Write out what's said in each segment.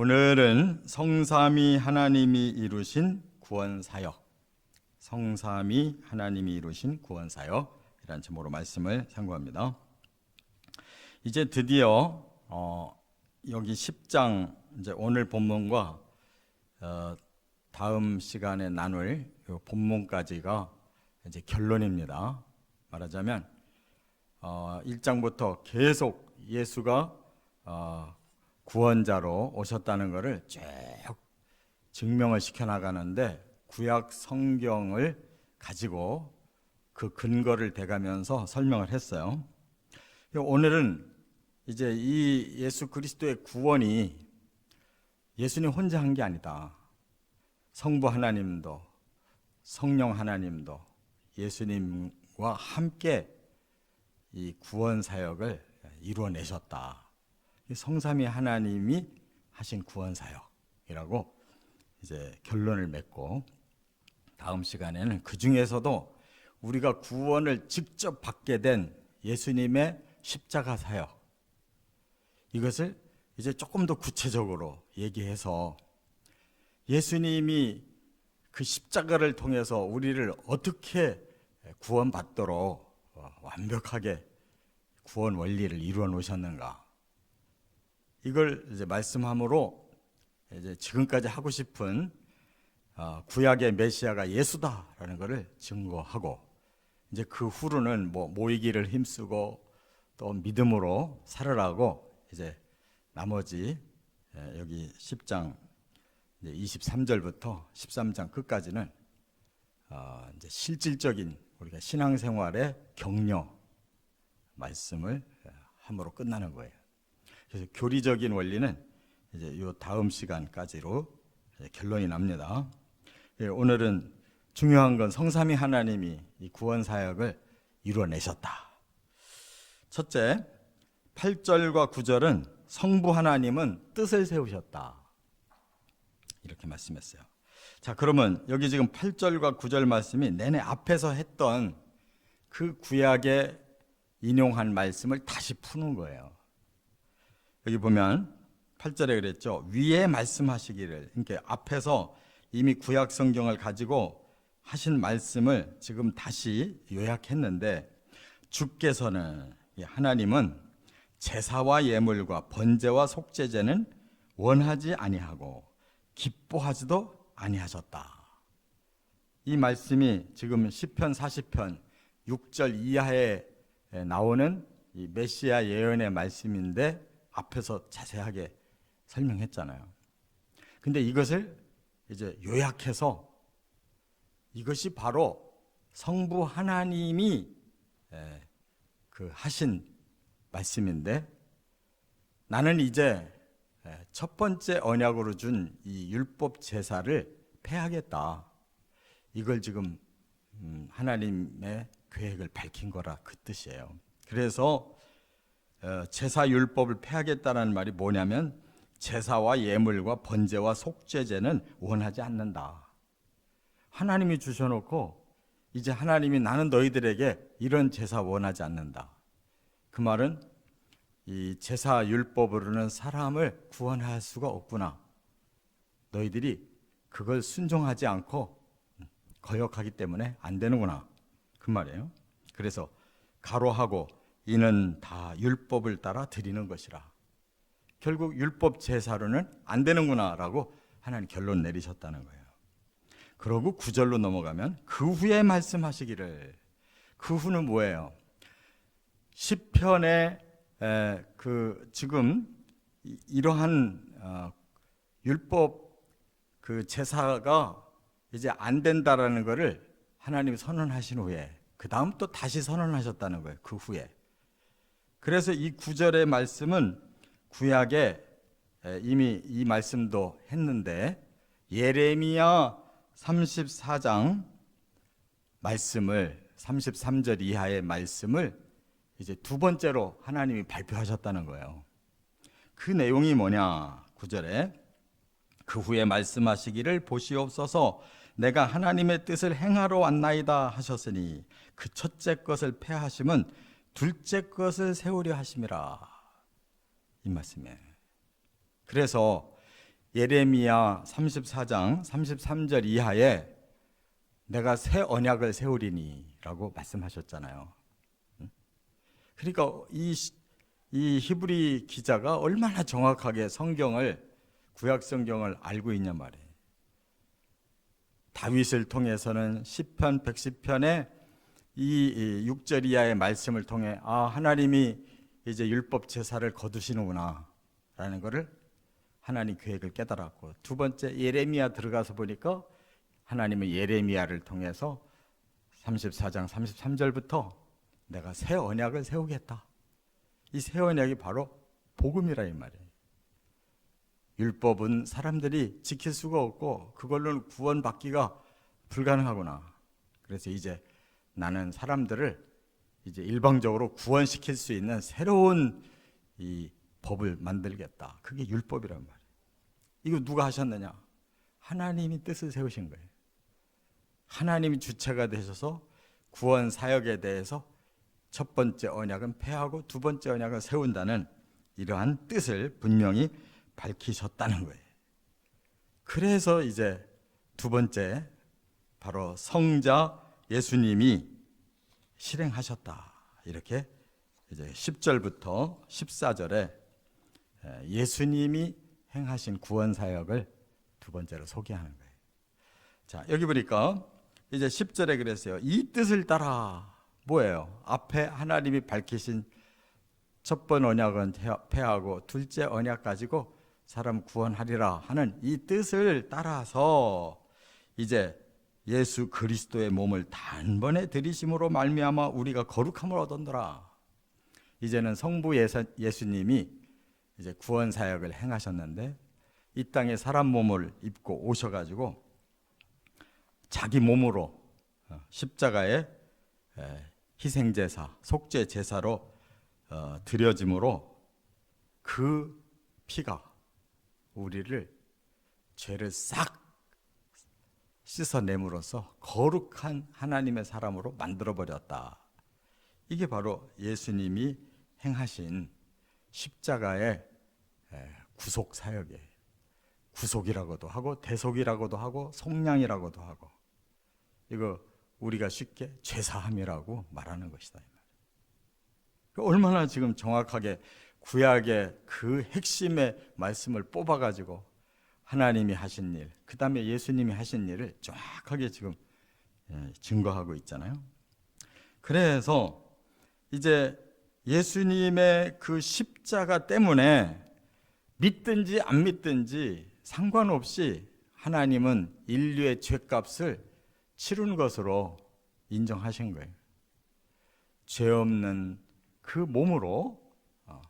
오늘은 성삼위 하나님이 이루신 구원 사역, 성삼위 하나님이 이루신 구원 사역이라는 제목으로 말씀을 상고합니다. 이제 드디어 어, 여기 10장 이제 오늘 본문과 어, 다음 시간에 나눌 요 본문까지가 이제 결론입니다. 말하자면 어, 1장부터 계속 예수가 어, 구원자로 오셨다는 것을 쭉 증명을 시켜 나가는데 구약 성경을 가지고 그 근거를 대가면서 설명을 했어요. 오늘은 이제 이 예수 그리스도의 구원이 예수님 혼자 한 게 아니다. 성부 하나님도 성령 하나님도 예수님과 함께 이 구원 사역을 이루어내셨다. 성삼위 하나님이 하신 구원 사역이라고 이제 결론을 맺고 다음 시간에는 그 중에서도 우리가 구원을 직접 받게 된 예수님의 십자가 사역 이것을 이제 조금 더 구체적으로 얘기해서 예수님이 그 십자가를 통해서 우리를 어떻게 구원받도록 완벽하게 구원 원리를 이루어 놓으셨는가 이걸 이제 말씀함으로 이제 지금까지 하고 싶은 어, 구약의 메시아가 예수다라는 것을 증거하고 이제 그 후로는 뭐 모이기를 힘쓰고 또 믿음으로 살아라고 이제 나머지 예, 여기 10장 23절부터 13장 끝까지는 어, 이제 실질적인 우리가 신앙생활의 격려 말씀을 예, 함으로 끝나는 거예요. 그래서 교리적인 원리는 이제 요 다음 시간까지로 결론이 납니다. 예, 오늘은 중요한 건 성삼위 하나님이 이 구원 사역을 이루어내셨다. 첫째, 8절과 9절은 성부 하나님은 뜻을 세우셨다. 이렇게 말씀했어요. 자, 그러면 여기 지금 8절과 9절 말씀이 내내 앞에서 했던 그 구약에 인용한 말씀을 다시 푸는 거예요. 여기 보면 8절에 그랬죠. 위에 말씀하시기를. 그러니까 앞에서 이미 구약 성경을 가지고 하신 말씀을 지금 다시 요약했는데 주께서는 하나님은 제사와 예물과 번제와 속죄제는 원하지 아니하고 기뻐하지도 아니하셨다. 이 말씀이 지금 시편 40편 6절 이하에 나오는 이 메시아 예언의 말씀인데 앞에서 자세하게 설명했잖아요. 근데 이것을 이제 요약해서 이것이 바로 성부 하나님이 그 하신 말씀인데 나는 이제 첫 번째 언약으로 준 이 율법 제사를 폐하겠다. 이걸 지금 음, 하나님의 계획을 밝힌 거라 그 뜻이에요. 그래서 어, 제사 율법을 폐하겠다는 말이 뭐냐면 제사와 예물과 번제와 속죄제는 원하지 않는다. 하나님이 주셔놓고 이제 하나님이 나는 너희들에게 이런 제사 원하지 않는다. 그 말은 이 제사 율법으로는 사람을 구원할 수가 없구나. 너희들이 그걸 순종하지 않고 거역하기 때문에 안 되는구나. 그 말이에요. 그래서 가로하고 이는 다 율법을 따라 드리는 것이라. 결국 율법 제사로는 안 되는구나라고 하나님 결론 내리셨다는 거예요. 그러고 구절로 넘어가면 그 후에 말씀하시기를 그 후는 뭐예요? 시편에 그 지금 이러한 어, 율법 그 제사가 이제 안 된다라는 것을 하나님이 선언하신 후에 그 다음 또 다시 선언하셨다는 거예요. 그 후에. 그래서 이 구절의 말씀은 구약에 이미 이 말씀도 했는데 예레미야 34장 말씀을 33절 이하의 말씀을 이제 두 번째로 하나님이 발표하셨다는 거예요. 그 내용이 뭐냐? 구절에 그 후에 말씀하시기를 보시옵소서 내가 하나님의 뜻을 행하러 왔나이다 하셨으니 그 첫째 것을 폐하심은 둘째 것을 세우려 하심이라 이 말씀에 그래서 예레미야 34장 33절 이하에 내가 새 언약을 세우리니라고 말씀하셨잖아요. 응? 그러니까 이, 시- 이 히브리 기자가 얼마나 정확하게 성경을 구약 성경을 알고 있냐 말이에요. 다윗을 통해서는 시편 110편에 이 6절 이하의 말씀을 통해 아 하나님이 이제 율법 제사를 거두시는구나 라는 것을 하나님 계획을 깨달았고 두 번째 예레미야 들어가서 보니까 하나님은 예레미야를 통해서 34장 33절부터 내가 새 언약을 세우겠다. 이 새 언약이 바로 복음이라 이 말이에요. 율법은 사람들이 지킬 수가 없고 그걸로는 구원받기가 불가능하구나. 그래서 이제 나는 사람들을 이제 일방적으로 구원시킬 수 있는 새로운 이 법을 만들겠다. 그게 율법이란 말이에요. 이거 누가 하셨느냐? 하나님이 뜻을 세우신 거예요. 하나님이 주체가 되셔서 구원 사역에 대해서 첫 번째 언약은 폐하고 두 번째 언약을 세운다는 이러한 뜻을 분명히 밝히셨다는 거예요. 그래서 이제 두 번째 바로 성자 예수님이 실행하셨다. 이렇게 이제 10절부터 14절에 예수님이 행하신 구원 사역을 두 번째로 소개하는 거예요. 자, 여기 보니까 이제 10절에 그랬어요. 이 뜻을 따라 뭐예요? 앞에 하나님이 밝히신 첫 번 언약은 폐하고 둘째 언약 가지고 사람 구원하리라 하는 이 뜻을 따라서 이제 예수 그리스도의 몸을 단번에 들이심으로 말미암아 우리가 거룩함을 얻었노라. 이제는 성부 예수, 예수님이 이제 구원 사역을 행하셨는데 이 땅에 사람 몸을 입고 오셔 가지고 자기 몸으로 어, 십자가에 희생 제사, 속죄 제사로 어, 드려짐으로 그 피가 우리를 죄를 싹 씻어냄으로써 거룩한 하나님의 사람으로 만들어 버렸다. 이게 바로 예수님이 행하신 십자가의 구속 사역이에요. 구속이라고도 하고 대속이라고도 하고 속량이라고도 하고 이거 우리가 쉽게 죄사함이라고 말하는 것이다. 그 얼마나 지금 정확하게 구약의 그 핵심의 말씀을 뽑아가지고 하나님이 하신 일, 그 다음에 예수님이 하신 일을 정확하게 지금 예, 증거하고 있잖아요. 그래서 이제 예수님의 그 십자가 때문에 믿든지 안 믿든지 상관없이 하나님은 인류의 죄값을 치른 것으로 인정하신 거예요. 죄 없는 그 몸으로 어,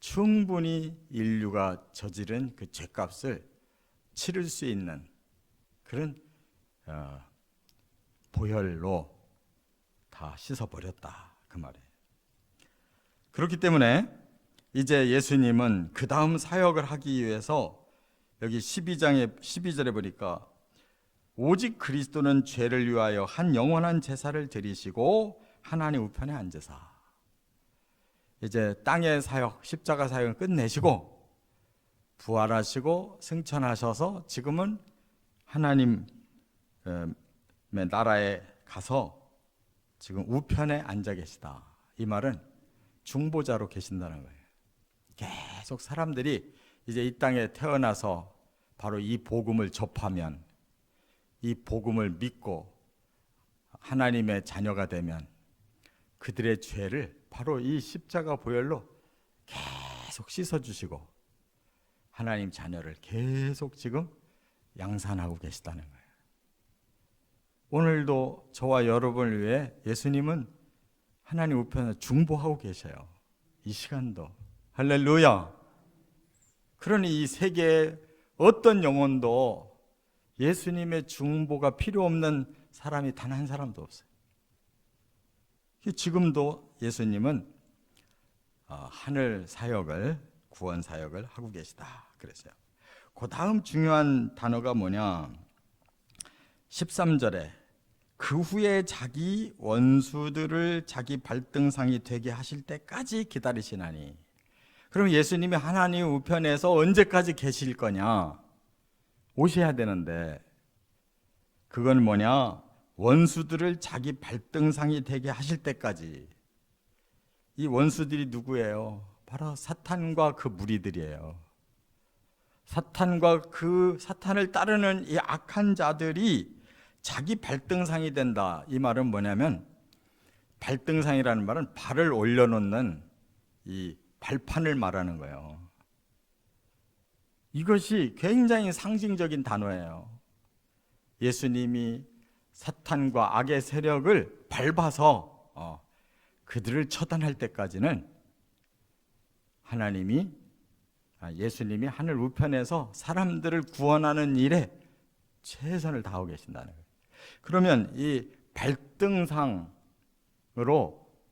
충분히 인류가 저지른 그 죄값을 치를 수 있는 그런 어, 보혈로 다 씻어버렸다 그 말이에요. 그렇기 때문에 이제 예수님은 그 다음 사역을 하기 위해서 여기 12장에 12절에 보니까 오직 그리스도는 죄를 위하여 한 영원한 제사를 드리시고 하나님 우편에 앉으사 이제 땅의 사역 십자가 사역을 끝내시고 부활하시고 승천하셔서 지금은 하나님의 나라에 가서 지금 우편에 앉아 계시다. 이 말은 중보자로 계신다는 거예요. 계속 사람들이 이제 이 땅에 태어나서 바로 이 복음을 접하면 이 복음을 믿고 하나님의 자녀가 되면 그들의 죄를 바로 이 십자가 보혈로 계속 씻어 주시고 하나님 자녀를 계속 지금 양산하고 계시다는 거예요. 오늘도 저와 여러분을 위해 예수님은 하나님 우편에 중보하고 계셔요. 이 시간도 할렐루야. 그러니 이 세계에 어떤 영혼도 예수님의 중보가 필요 없는 사람이 단 한 사람도 없어요. 지금도 예수님은 어, 하늘 사역을 구원 사역을 하고 계시다 그랬어요. 그 다음 중요한 단어가 뭐냐? 13절에 그 후에 자기 원수들을 자기 발등상이 되게 하실 때까지 기다리시나니. 그럼 예수님이 하나님 우편에서 언제까지 계실 거냐? 오셔야 되는데 그건 뭐냐? 원수들을 자기 발등상이 되게 하실 때까지 이 원수들이 누구예요? 바로 사탄과 그 무리들이에요. 사탄과 그 사탄을 따르는 이 악한 자들이 자기 발등상이 된다. 이 말은 뭐냐면 발등상이라는 말은 발을 올려놓는 이 발판을 말하는 거예요. 이것이 굉장히 상징적인 단어예요. 예수님이 사탄과 악의 세력을 밟아서 어, 그들을 처단할 때까지는 하나님이 아, 예수님이 하늘 우편에서 사람들을 구원하는 일에 최선을 다하고 계신다는 거예요. 그러면 이 발등상으로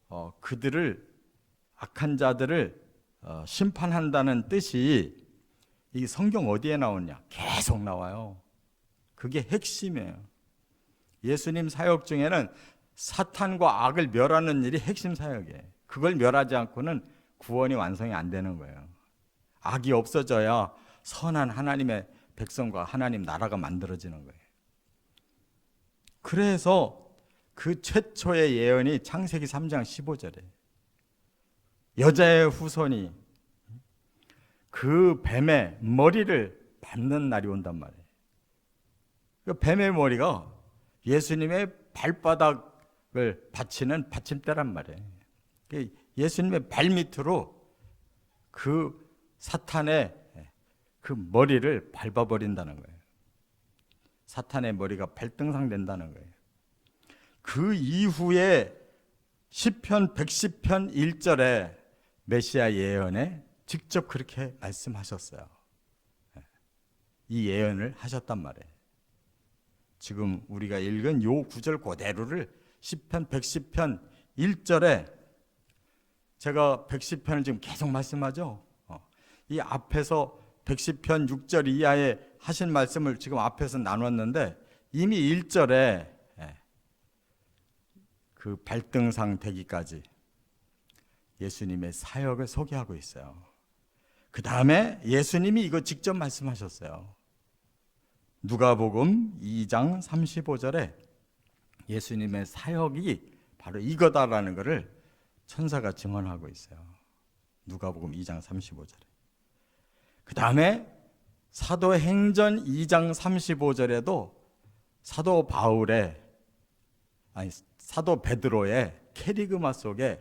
어, 그들을 악한 자들을 어, 심판한다는 뜻이 이 성경 어디에 나오냐? 계속 나와요. 그게 핵심이에요. 예수님 사역 중에는 사탄과 악을 멸하는 일이 핵심 사역이에요. 그걸 멸하지 않고는 구원이 완성이 안 되는 거예요. 악이 없어져야 선한 하나님의 백성과 하나님 나라가 만들어지는 거예요. 그래서 그 최초의 예언이 창세기 3장 15절에 여자의 후손이 그 뱀의 머리를 밟는 날이 온단 말이에요. 그 뱀의 머리가 예수님의 발바닥을 받치는 받침대란 말이에요. 그 예수님의 발 밑으로 그 사탄의 그 머리를 밟아버린다는 거예요. 사탄의 머리가 발등상 된다는 거예요. 그 이후에 시편 110편 1절에 메시아 예언에 직접 그렇게 말씀하셨어요. 이 예언을 하셨단 말이에요. 지금 우리가 읽은 요 구절 그대로를 시편 110편 1절에 제가 110편을 지금 계속 말씀하죠. 어, 이 앞에서 110편 6절 이하에 하신 말씀을 지금 앞에서 나눴는데 이미 1절에 예, 그 발등상 되기까지 예수님의 사역을 소개하고 있어요. 그 다음에 예수님이 이거 직접 말씀하셨어요. 누가복음 2장 35절에 예수님의 사역이 바로 이거다라는 것을 천사가 증언하고 있어요. 누가복음 2장 35절에. 그 다음에 사도행전 2장 35절에도 사도 바울의 아니 사도 베드로의 캐리그마 속에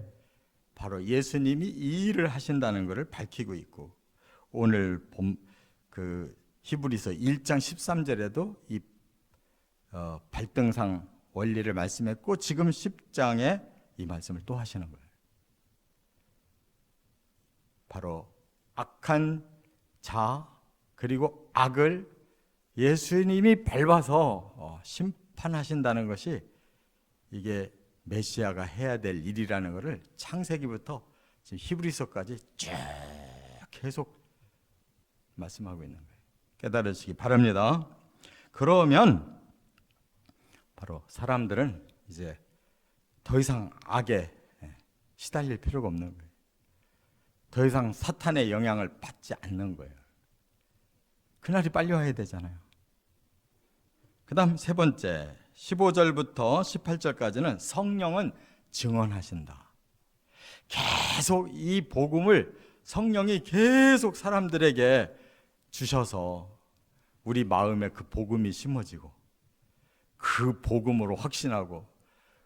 바로 예수님이 이 일을 하신다는 것을 밝히고 있고 오늘 봄 그 히브리서 1장 13절에도 이 어, 발등상 원리를 말씀했고 지금 10장에 이 말씀을 또 하시는 거예요. 바로 악한 자 그리고 악을 예수님이 밟아서 어, 심판하신다는 것이 이게 메시아가 해야 될 일이라는 것을 창세기부터 지금 히브리서까지 쭉 계속 말씀하고 있는 거예요. 깨달으시기 바랍니다. 그러면 바로 사람들은 이제 더 이상 악에 시달릴 필요가 없는 거예요. 더 이상 사탄의 영향을 받지 않는 거예요. 그날이 빨리 와야 되잖아요. 그 다음 세 번째, 15절부터 18절까지는 성령은 증언하신다. 계속 이 복음을 성령이 계속 사람들에게 주셔서 우리 마음에 그 복음이 심어지고 그 복음으로 확신하고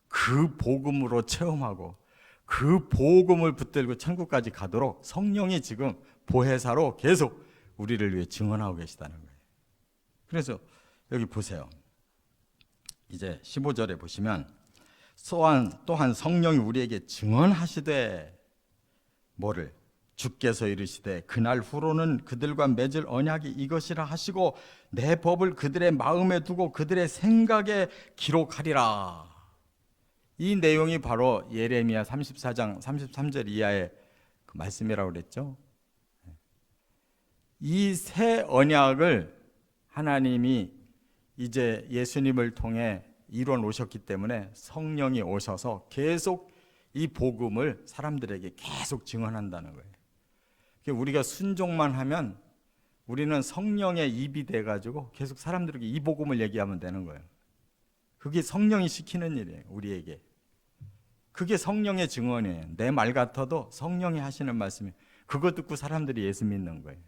그 복음으로 체험하고 그 복음을 붙들고 천국까지 가도록 성령이 지금 보혜사로 계속 우리를 위해 증언하고 계시다는 거예요. 그래서 여기 보세요. 이제 15절에 보시면 또한 또한 성령이 우리에게 증언하시되 뭐를 주께서 이르시되 그날 후로는 그들과 맺을 언약이 이것이라 하시고 내 법을 그들의 마음에 두고 그들의 생각에 기록하리라. 이 내용이 바로 예레미야 34장 33절 이하의 그 말씀이라고 그랬죠. 이 새 언약을 하나님이 이제 예수님을 통해 이루어 놓으셨기 때문에 성령이 오셔서 계속 이 복음을 사람들에게 계속 증언한다는 거예요. 우리가 순종만 하면 우리는 성령의 입이 돼 가지고 계속 사람들에게 이 복음을 얘기하면 되는 거예요. 그게 성령이 시키는 일이에요. 우리에게. 그게 성령의 증언이에요. 내 말 같아도 성령이 하시는 말씀이 그거 듣고 사람들이 예수 믿는 거예요.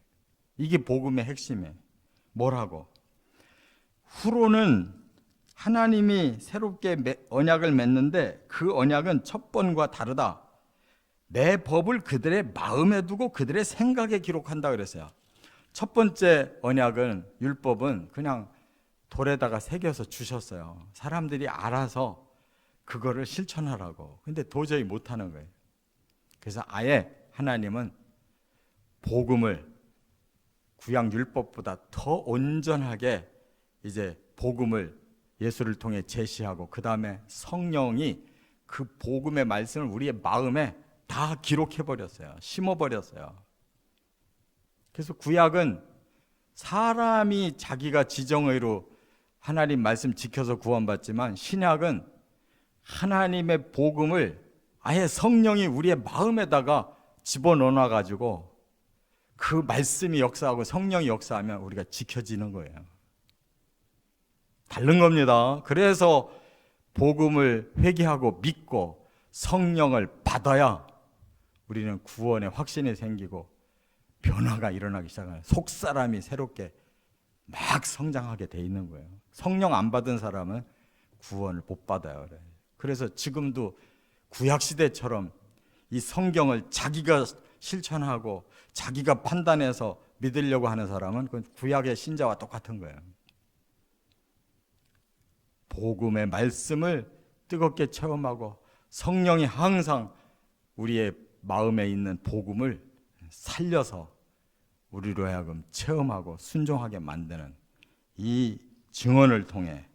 이게 복음의 핵심이에요. 뭐라고? 후로는 하나님이 새롭게 매- 언약을 맺는데 그 언약은 첫 번과 다르다. 내 법을 그들의 마음에 두고 그들의 생각에 기록한다 그랬어요. 첫 번째 언약은 율법은 그냥 돌에다가 새겨서 주셨어요. 사람들이 알아서 그거를 실천하라고. 근데 도저히 못 하는 거예요. 그래서 아예 하나님은 복음을 구약 율법보다 더 온전하게 이제 복음을 예수를 통해 제시하고 그다음에 성령이 그 복음의 말씀을 우리의 마음에 다 기록해 버렸어요. 심어 버렸어요. 그래서 구약은 사람이 자기가 지정의로 하나님 말씀 지켜서 구원받지만 신약은 하나님의 복음을 아예 성령이 우리의 마음에다가 집어넣어 가지고 그 말씀이 역사하고 성령이 역사하면 우리가 지켜지는 거예요. 다른 겁니다. 그래서 복음을 회개하고 믿고 성령을 받아야 우리는 구원의 확신이 생기고 변화가 일어나기 시작하는 속 사람이 새롭게 막 성장하게 돼 있는 거예요. 성령 안 받은 사람은 구원을 못 받아요. 그래. 그래서 지금도 구약 시대처럼 이 성경을 자기가 실천하고 자기가 판단해서 믿으려고 하는 사람은 그 구약의 신자와 똑같은 거예요. 복음의 말씀을 뜨겁게 체험하고 성령이 항상 우리의 마음에 있는 복음을 살려서 우리로 하여금 체험하고 순종하게 만드는 이 증언을 통해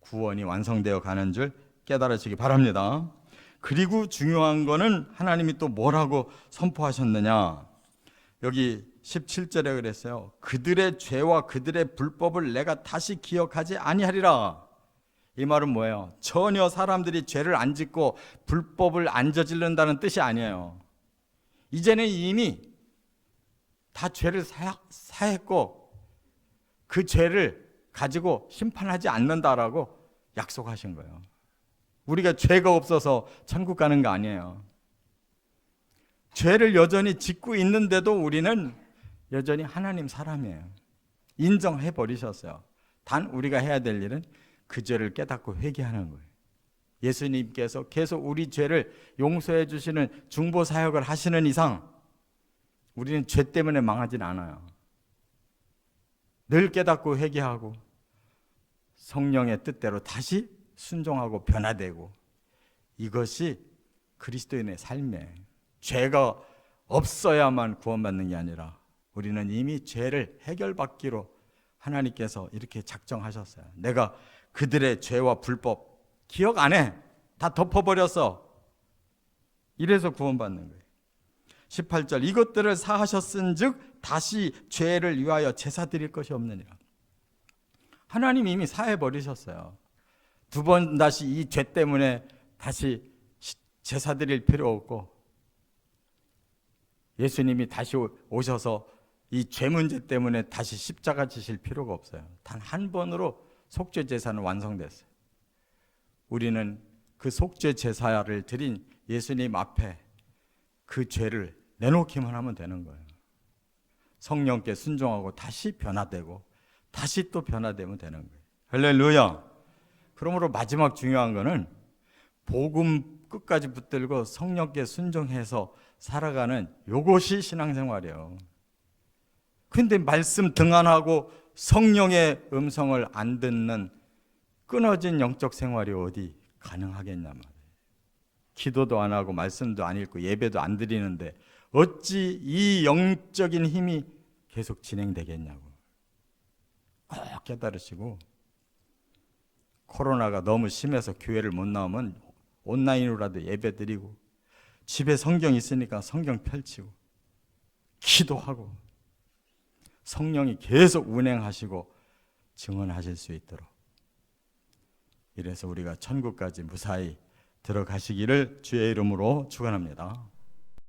구원이 완성되어 가는 줄 깨달으시기 바랍니다. 그리고 중요한 거는 하나님이 또 뭐라고 선포하셨느냐? 여기 17절에 그랬어요. 그들의 죄와 그들의 불법을 내가 다시 기억하지 아니하리라. 이 말은 뭐예요? 전혀 사람들이 죄를 안 짓고 불법을 안 저지른다는 뜻이 아니에요. 이제는 이미 다 죄를 사, 사했고 그 죄를 가지고 심판하지 않는다라고 약속하신 거예요. 우리가 죄가 없어서 천국 가는 거 아니에요. 죄를 여전히 짓고 있는데도 우리는 여전히 하나님 사람이에요. 인정해 버리셨어요. 단 우리가 해야 될 일은 그 죄를 깨닫고 회개하는 거예요. 예수님께서 계속 우리 죄를 용서해 주시는 중보 사역을 하시는 이상 우리는 죄 때문에 망하진 않아요. 늘 깨닫고 회개하고 성령의 뜻대로 다시 순종하고 변화되고 이것이 그리스도인의 삶이에요. 죄가 없어야만 구원받는 게 아니라 우리는 이미 죄를 해결받기로 하나님께서 이렇게 작정하셨어요. 내가 그들의 죄와 불법 기억 안 해. 다 덮어버렸어. 이래서 구원받는 거예요. 18절 이것들을 사하셨은즉 다시 죄를 위하여 제사 드릴 것이 없느니라. 하나님 이미 사해 버리셨어요. 두 번 다시 이 죄 때문에 다시 제사 드릴 필요 없고 예수님이 다시 오셔서 이 죄 문제 때문에 다시 십자가 지실 필요가 없어요. 단 한 번으로 속죄 제사는 완성됐어요. 우리는 그 속죄 제사를 드린 예수님 앞에 그 죄를 내놓기만 하면 되는 거예요. 성령께 순종하고 다시 변화되고 다시 또 변화되면 되는 거예요. 할렐루야. 그러므로 마지막 중요한 거는 복음 끝까지 붙들고 성령께 순종해서 살아가는 요것이 신앙생활이에요. 근데 말씀 등한하고 성령의 음성을 안 듣는 끊어진 영적 생활이 어디 가능하겠냐 말이에요. 기도도 안 하고 말씀도 안 읽고 예배도 안 드리는데 어찌 이 영적인 힘이 계속 진행되겠냐고. 꼭 깨달으시고 코로나가 너무 심해서 교회를 못 나오면 온라인으로라도 예배 드리고 집에 성경 있으니까 성경 펼치고 기도하고 성령이 계속 운행하시고 증언하실 수 있도록 이래서 우리가 천국까지 무사히 들어가시기를 주의 이름으로 축원합니다.